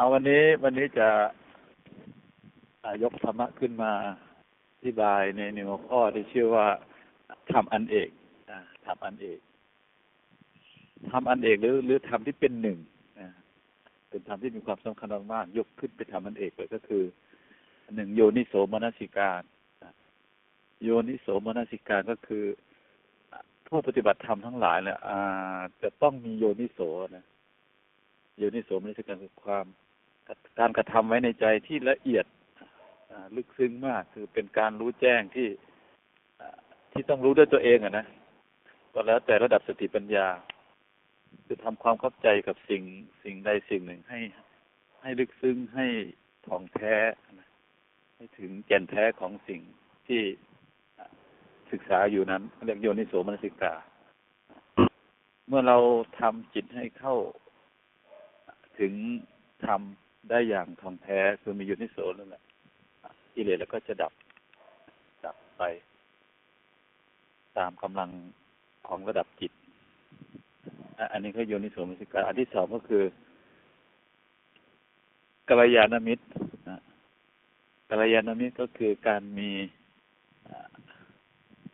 เอาวันนี้วันนี้จะยกธรรมะขึ้นมาอธิบายในในหัวข้อที่ชื่อว่าทำอันเอกทำอันเอกทำอันเอกหรือหรือทำที่เป็นหนึ่งเป็นธรรมที่มีความสำคัญมากยกขึ้นไปทำอันเอกเลยก็คือหนึ่งโยนิโสมนสิการโยนิโสมนสิการก็คือผู้ปฏิบัติธรรมทั้งหลายเนี่ยจะต้องมีโยนิโสนะโยนิโสมนสิการคือความ การกระทำไว้ในใจที่ละเอียดลึกซึ้งมาก คือเป็นการรู้แจ้งที่ที่ต้องรู้ด้วยตัวเองอะนะก็แล้วแต่ระดับสติปัญญา คือทำความเข้าใจกับสิ่งสิ่งใดสิ่งหนึ่งให้ ให้ลึกซึ้งให้ท่องแท้ให้ถึงแก่นแท้ของสิ่งที่ศึกษาอยู่นั้นเรียกโยนิโสมนสิกาเมื่อเราทำจิตให้เข้าถึงทำ ได้อย่างทองแท้คือมีโยนิโสนั่นแหละกิเลสแล้วก็จะดับ ดับไป ตามกำลังของระดับจิต อันนี้ก็โยนิโสมนสิกาอันที่สองก็คือกัลยาณมิตรกัลยาณมิตรก็คือการมี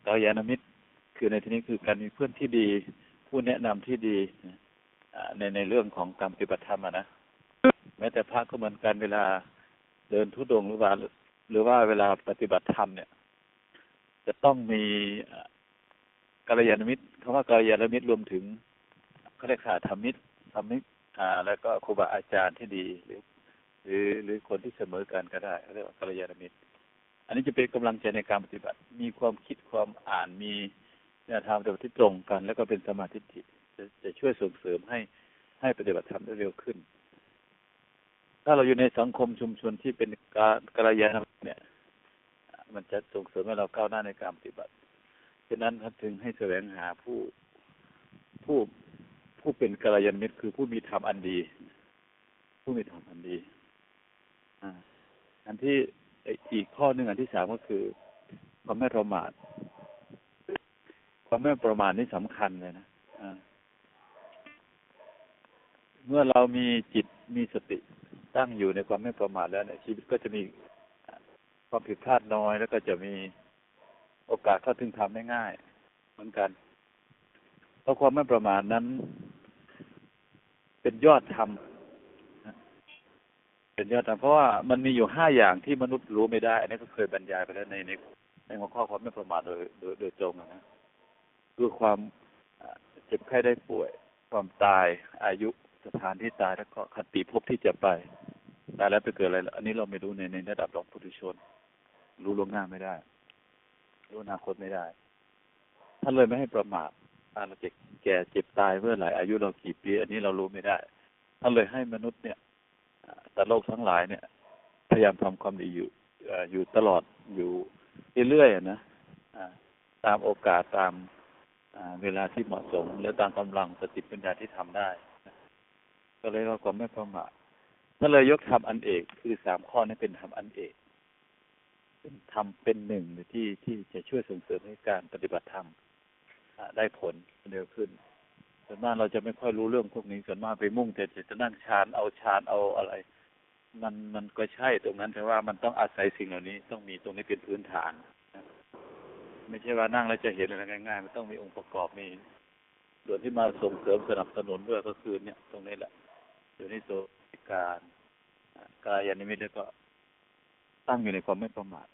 กัลยาณมิตร คือในที่นี้คือการมีเพื่อนที่ดี ผู้แนะนำที่ดีในในเรื่องของการปฏิบัติธรรมนะ แม้แต่พระก็เหมือนกันเวลาเดินทุดงหรือว่า หรือว่าเวลาปฏิบัติธรรมเนี่ย จะต้องมีกัลยาณมิตรคำว่ากัลยาณมิตรรวมถึงเขาเรียกขาธรรมิตรธรรมิตรอ่า แล้วก็ครูบาอาจารย์ที่ดีหรือ หรือหรือคนที่เสมอกันก็ได้เรียกว่ากัลยาณมิตร อันนี้จะเป็นกำลังใจในการปฏิบัติ มีความคิดความอ่านมีแนวทางปฏิบัติที่ตรงกัน แล้วก็เป็นสมาธิจะจะช่วยส่งเสริมให้ให้ปฏิบัติธรรมได้เร็วขึ้น ถ้าเราอยู่ในสังคมชุมชนที่เป็นการกระยาเนี่ย มันจะส่งเสริมให้เราก้าวหน้าในการปฏิบัติฉะนั้นท่านถึงให้แสวงหาผู้ผู้ผู้เป็นกัลยาณมิตรคือผู้มีธรรมอันดี ผู้มีธรรมอันดีอ่าอันที่อีกข้อหนึ่งอันที่สามก็คือ ความไม่ประมาทความไม่ประมาทนี่สำคัญเลยนะเมื่อเรามีจิตมีสติ ตั้งอยู่ในความไม่ประมาทแล้วเนี่ยชีวิตก็จะมีความผิดพลาดน้อย แล้วก็จะมีโอกาสเข้าถึงธรรมได้ง่าย เหมือนกัน เพราะความไม่ประมาทนั้น เป็นยอดธรรมเป็นยอดธรรมเพราะว่ามันมีอยู่ห้าอย่างที่มนุษย์รู้ไม่ได้ อันนี้ก็เคยบรรยายไปแล้วในในในหัวข้อความไม่ประมาทโดยโดยโดยตรงนะคือความเจ็บไข้ได้ป่วย ความตายอายุสถานที่ตายแล้วก็คติภพที่จะไป ตายแล้วไปเกิดอะไร อันนี้เราไม่รู้ในในระดับของปุถุชน รู้ล่วงหน้าไม่ได้ รู้อนาคตไม่ได้ท่านเลยไม่ให้ประมาทเราจะแก่เจ็บตายเมื่อไหร่อายุเรากี่ปี อันนี้เรารู้ไม่ได้ท่านเลยให้มนุษย์เนี่ยแต่โลกทั้งหลายเนี่ย พยายามทำความดีอยู่อยู่ตลอดอยู่เรื่อยๆนะตามโอกาสตามเวลาที่เหมาะสม และตามกำลังสติปัญญาที่ทำได้ ก็เลยว่าความไม่ประมาท ก็เลยยกทำอันเอกคือสามข้อนี้เป็นทำอันเอก เป็นทำเป็นหนึ่งที่ที่จะช่วยส่งเสริมให้การปฏิบัติธรรมได้ผลเร็วขึ้นส่วนมากเราจะไม่ค่อยรู้เรื่องพวกนี้ส่วนมากไปมุ่งแต่จะนั่งฌานเอาฌานเอาอะไร มันมันก็ใช่ตรงนั้นแต่ว่ามันต้องอาศัยสิ่งเหล่านี้ต้องมีตรงนี้เป็นพื้นฐานไม่ใช่ว่านั่งแล้วจะเห็นอะไรง่ายๆมันต้องมีองค์ประกอบมีส่วนที่มาส่งเสริมสนับสนุนด้วยก็คือเนี่ย ตรงนี้แหละอยู่ในตัว การกายานิมิตแล้วก็ตั้งอยู่ในความไม่ประมาท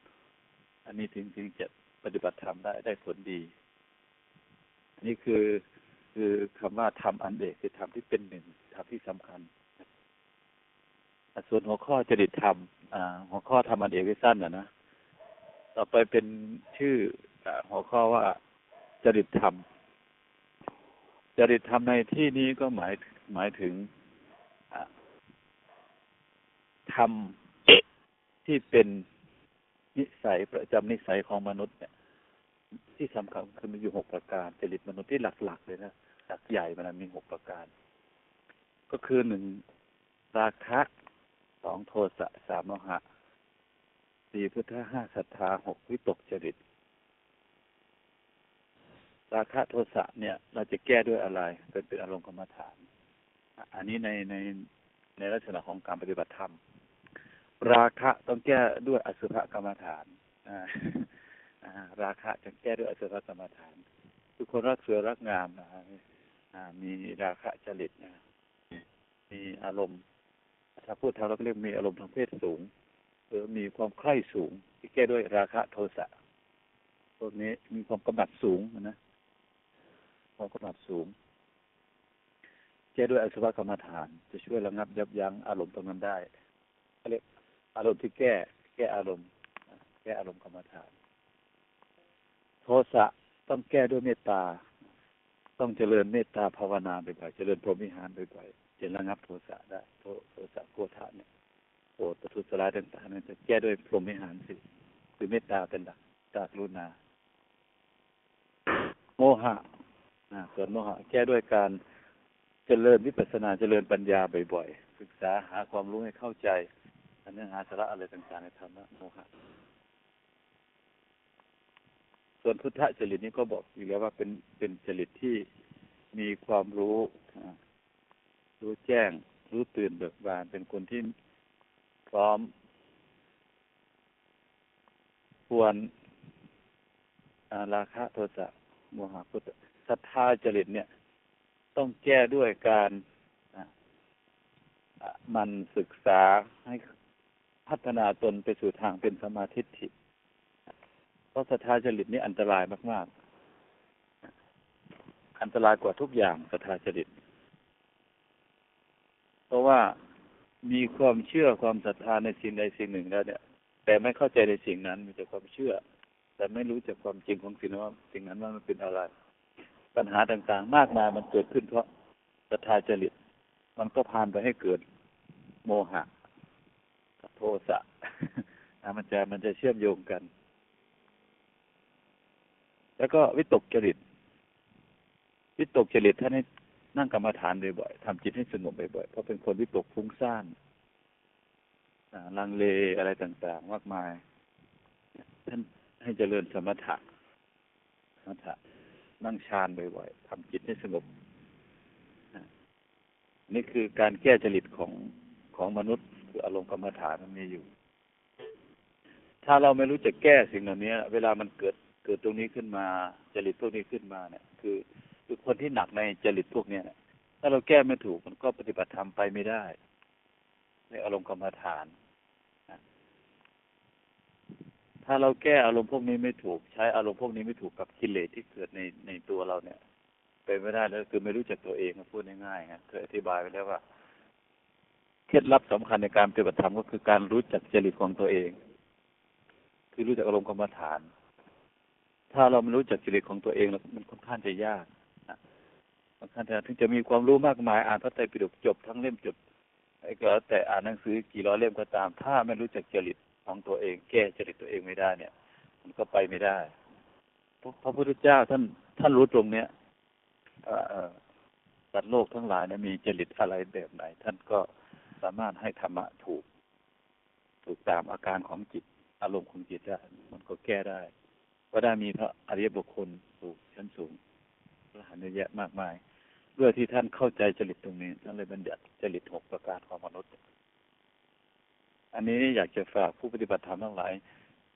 อันนี้ถึงถึงจะปฏิบัติธรรมได้ได้ผลดี อันี่คือคือคำว่าทำอันเอกคือทำที่เป็นหนึ่งทำที่สำคัญส่วนหัวข้อจริตธรรมหัวข้อทำอันเอกไว้สั้นนะนะต่อไปเป็นชื่อหัวข้อว่าจริตธรรม จริตธรรมในที่นี้ก็หมายหมายถึง ธรรมที่เป็นนิสัยประจำนิสัยของมนุษย์เนี่ย ที่สำคัญคือมีอยู่หกประการจริตมนุษย์ที่หลักๆเลยนะหลักใหญ่มันมีหกประการ ก็คือหนึ่งราคะสองโทสะสามโมหะสี่พุทธห้าศรัทธาหกวิตกจริต ราคะโทสะเนี่ย เราจะแก้ด้วยอะไร เป็นเป็นอารมณ์กรรมฐาน อันนี้ในในในลักษณะของการปฏิบัติธรรม ราคะต้องแก้ด้วยอสุภกรรมฐานราคะจะแก้ด้วยอสุภกรรมฐาน ทุกคนรักสวยรักงามนะมีราคะจริตนะ มีอารมณ์ ถ้าพูดทางเราก็เรียกมีอารมณ์ทางเพศสูงหรือมีความใคร่สูงที่แก้ด้วยราคะโทสะพวกนี้มีความกำหนัดสูงนะความกำหนัดสูงแก้ด้วยอสุภกรรมฐาน จะช่วยระงับยับยั้งอารมณ์ตรงนั้นได้เรียก อารมณ์ที่แก้ แก้อารมณ์ แก้อารมณ์กรรมฐาน โทสะต้องแก้ด้วยเมตตา ต้องเจริญเมตตาภาวนาบ่อยๆเจริญพรหมิหารบ่อยๆจะระงับโทสะได้ โทสะโกธะเนี่ยโอตทุสลายต่างๆนั้นจะแก้ด้วยพรหมิหารสิคือเมตตาเป็นหลักจากรุณา โมหะส่วนโมหะ แก้ด้วยการเจริญวิปัสสนาเจริญปัญญาบ่อยๆศึกษาหาความรู้ให้เข้าใจ เนื้อหาสาระอะไรต่างๆในธรรมะโมหะ ส่วนพุทธจริตนี้ก็บอกอยู่แล้วว่าเป็นเป็นจริตที่มีความรู้รู้แจ้ง รู้ตื่นเบิกบาน เป็นคนที่พร้อม ควรราคะโทสะโมหะพุทธศรัทธาจริตเนี่ย ต้องแก้ด้วยการมันศึกษาให้ พัฒนาตนไปสู่ทางเป็นสมาธิิเพราะศรัทธาจริตนี้อันตรายมาก ๆ อันตรายกว่าทุกอย่างศรัทธาจริต เพราะว่ามีความเชื่อความศรัทธาในสิ่งใดสิ่งหนึ่งแล้วเนี่ย แต่ไม่เข้าใจในสิ่งนั้น มีแต่ความเชื่อ แต่ไม่รู้จักความจริงของสิ่งนั้นว่าสิ่งนั้นว่ามันเป็นอะไร ปัญหาต่างๆ มากมายมันเกิดขึ้นเพราะศรัทธาจริต มันก็พานไปให้เกิดโมหะ โทสะมันจะมันจะเชื่อมโยงกัน แล้วก็วิตกจริต วิตกจริตท่านให้นั่งกรรมฐานบ่อยๆทำจิตให้สงบบ่อยๆเพราะเป็นคนวิตกฟุ้งซ่านลังเลอะไรต่าง ๆ มากมาย ท่านให้เจริญสมถะสมถะนั่งฌานบ่อยๆทำจิตให้สงบนี่คือการแก้จริตของของมนุษย์ คืออารมณ์กรรมฐานมันมีอยู่ ถ้าเราไม่รู้จะแก้สิ่งเหล่านี้เวลามันเกิดเกิดตรงนี้ขึ้นมา จริตพวกนี้ขึ้นมาเนี่ยคือคือคนที่หนักในจริตพวกเนี้ยถ้าเราแก้ไม่ถูกมันก็ปฏิบัติธรรมไปไม่ได้ ในอารมณ์กรรมฐานถ้าเราแก้อารมณ์พวกนี้ไม่ถูก ใช้อารมณ์พวกนี้ไม่ถูกกับกิเลสที่เกิดในในตัวเราเนี่ยเป็นไม่ได้แล้วคือไม่รู้จักตัวเองพูดง่ายๆครับเคยอธิบายไปแล้วว่า เคล็ดลับสำคัญในการปฏิบัติธรรมก็คือการรู้จักจริตของตัวเอง คือรู้จักอารมณ์กรรมฐาน ถ้าเราไม่รู้จักจริตของตัวเองแล้วมันค่อนข้างจะยากนะค่อนข้างจะถึงจะมีความรู้มากมาย อ่านพระไตรปิฎกจบทั้งเล่มจบไอ้ก็แต่อ่านหนังสือกี่ร้อยเล่มก็ตาม ถ้าไม่รู้จักจริตของตัวเอง แก้จริตตัวเองไม่ได้เนี่ย มันก็ไปไม่ได้พระพุทธเจ้าท่านท่านรู้ตรงเนี้ยสัตว์โลกทั้งหลายเนี่ยมีจริตอะไรแบบไหน ท่านก็ สามารถให้ธรรมะถูก ถูกตามอาการของจิต อารมณ์ของจิตได้มันก็แก้ได้ ก็ได้มีพระอริยบุคคลสูงชั้นสูงพระหันเยอะแยะมากมายเพื่อที่ท่านเข้าใจจริตตรงนี้ท่านเลยบัญญัติจริตหกประการของมนุษย์ อันนี้อยากจะฝากผู้ปฏิบัติธรรมทั้งหลาย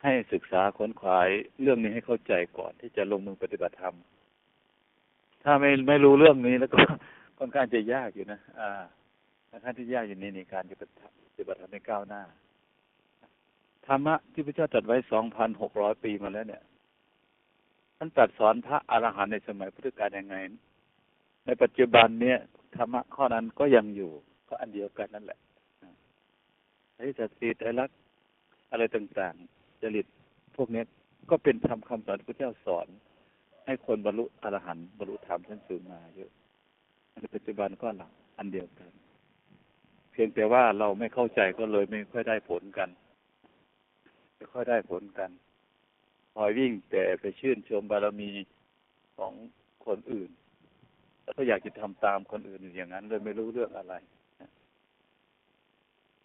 ให้ศึกษาค้นคว้าเรื่องนี้ให้เข้าใจก่อนที่จะลงมือปฏิบัติธรรม ถ้าไม่ไม่รู้เรื่องนี้แล้วก็ค่อนข้างจะยากอยู่นะ อ่า ค่อนข้างที่ยากอยู่ในในการจะปฏิบัติธรรมในก้าวหน้าธรรมะที่พระเจ้าตรัสไว้สองพันหกร้อยปีมาแล้วเนี่ยท่านตรัสสอนพระอรหันต์ในสมัยพุทธกาลยังไง ในปัจจุบันเนี่ยธรรมะข้อนั้นก็ยังอยู่ ก็อันเดียวกันนั่นแหละไอ้สติไตรลักษณ์อะไรต่างๆจริตพวกนี้ก็เป็นธรรมคาสอนพระเจ้าสอน ให้คนบรรลุอรหันต์บรรลุธรรมชั้นสูงมาเยอะในปัจจุบันก็หลังอันเดียวกัน พียงแต่ว่าเราไม่เข้าใจก็เลยไม่ค่อยได้ผลกัน ไม่ค่อยได้ผลกันคอยวิ่งแต่ไปชื่นชมบารมีของคนอื่น แล้วก็อยากจะทำตามคนอื่นอย่างนั้นเลยไม่รู้เรื่องอะไร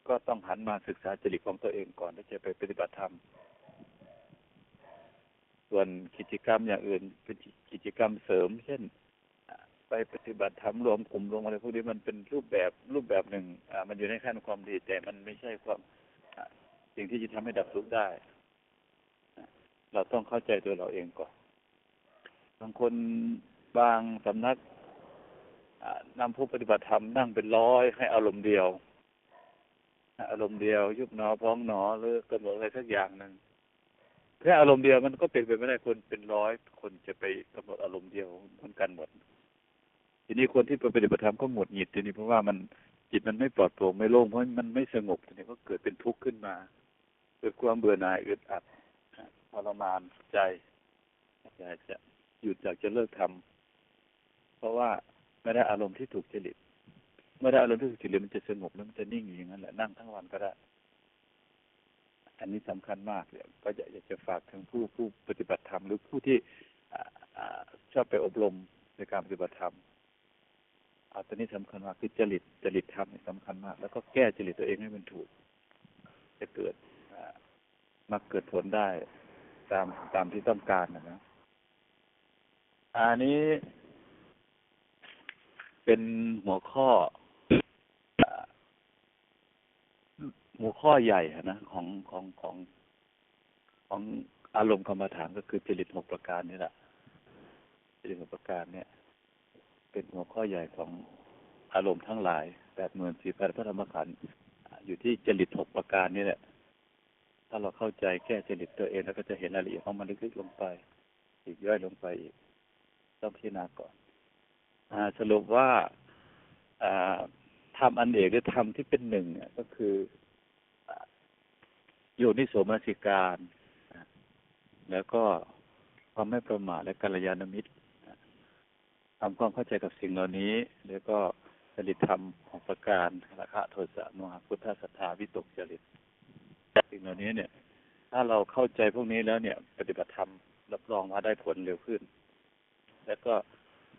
ก็ต้องหันมาศึกษาจริตของตัวเองก่อนที่จะไปปฏิบัติธรรม ส่วนกิจกรรมอย่างอื่นเป็นกิจกรรมเสริม เช่น ไปปฏิบัติธรรมรวมกลุ่มรวมอะไรพวกนี้มันเป็นรูปแบบรูปแบบหนึ่งอ่ามันอยู่ในขั้นความดี แต่มันไม่ใช่ความสิ่งที่จะทำให้ดับทุกข์ได้ เราต้องเข้าใจตัวเราเองก่อน บางคนบางสำนักอ่านำผู้ปฏิบัติธรรมนั่งเป็นร้อยให้อารมณ์เดียว อารมณ์เดียว ยุบหนอพองหนอหรือกำหนดอะไรสักอย่างหนึ่งแค่อารมณ์เดียวมันก็เป็นไปไม่ได้คนเป็นร้อยคนจะไปกำหนดอารมณ์เดียวเหมือนกันหมด ทีนี้คนที่ไปปฏิบัติธรรมก็หงุดหงิดทีนี้เพราะว่ามันจิตมันไม่ปลอดโปร่งไม่โล่งเพราะมันไม่สงบทีนี้ก็เกิดเป็นทุกข์ขึ้นมา เกิดความเบื่อหน่ายอึดอัดทรมานใจอยากจะหยุดอยากจะเลิกทำเพราะว่าไม่ได้อารมณ์ที่ถูกจริตเมื่อได้อารมณ์ที่ถูกจริตมันจะสงบแล้วมันจะนิ่งอยู่อย่างนั้นแหละนั่งทั้งวันก็ได้ อันนี้สำคัญมากเลยก็อยากจะฝากถึงผู้ผู้ปฏิบัติธรรมหรือผู้ที่อชอบไปอบรมในการปฏิบัติธรรม เอาตัวนี้สำคัญมากคือจริตจริตธรรมนี่สำคัญมาก แล้วก็แก้จริตตัวเองให้มันถูก จะเกิดมาเกิดผลได้ตามตามที่ต้องการนะนะอันนี้เป็นหัวข้อ หัวข้อใหญ่นะของของของของอารมณ์กรรมฐานก็คือจริตหกประการนี่แหละจริตหกประการเนี่ย เป็นหัวข้อใหญ่ของอารมณ์ทั้งหลายแปดหมื่นสี่พันพระธรรมขันธ์อยู่ที่จริตหกประการนี่แหละ ถ้าเราเข้าใจแก้จริตตัวเองแล้วก็จะเห็นรายละเอียดของมันลึกๆลงไป อีกย่อยลงไปอีก ต้องพิจารณาก่อนอสรุปว่าอทำอันเอกหรือทำที่เป็นหนึ่งก็คืออ่าโยนิโสมนสิการ แล้วก็ความไม่ประมาทและกัลยาณมิตร ทำความเข้าใจกับสิ่งเหล่านี้ แล้วก็จริตธรรมของประการราคะโทสะโมหะพุทธศรัทธาวิตกจริตสิ่งเหล่านี้เนี่ย ถ้าเราเข้าใจพวกนี้แล้วเนี่ย ปฏิบัติธรรมรับรองว่าได้ผลเร็วขึ้น แล้วก็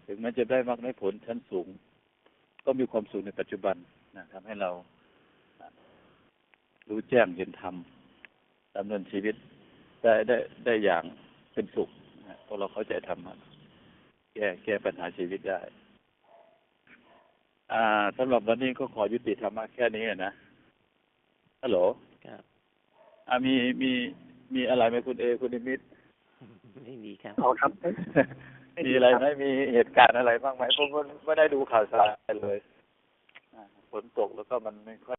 ถึงแม้จะได้มากได้ผลชั้นสูง ก็มีความสุขในปัจจุบันนะทำให้เรารู้แจ้งเห็นธรรมดำเนินชีวิตได้ได้ได้อย่างเป็นสุขพราะเราเข้าใจธรรมะ แก้แก้ปัญหาชีวิตได้ อ่าสำหรับวันนี้ก็ขอยุติธรรมะแค่นี้นะฮัลโหลครับอ่ามีมีมีอะไรไหมคุณเอคุณนิมิตไม่มีครับอ๋อครับ มีอะไรไหมมีเหตุการณ์อะไรบ้างไหมผมก็ไม่ได้ดูข่าวสารอะไรเลยอ่าฝนตกแล้วก็มันไม่ค่อย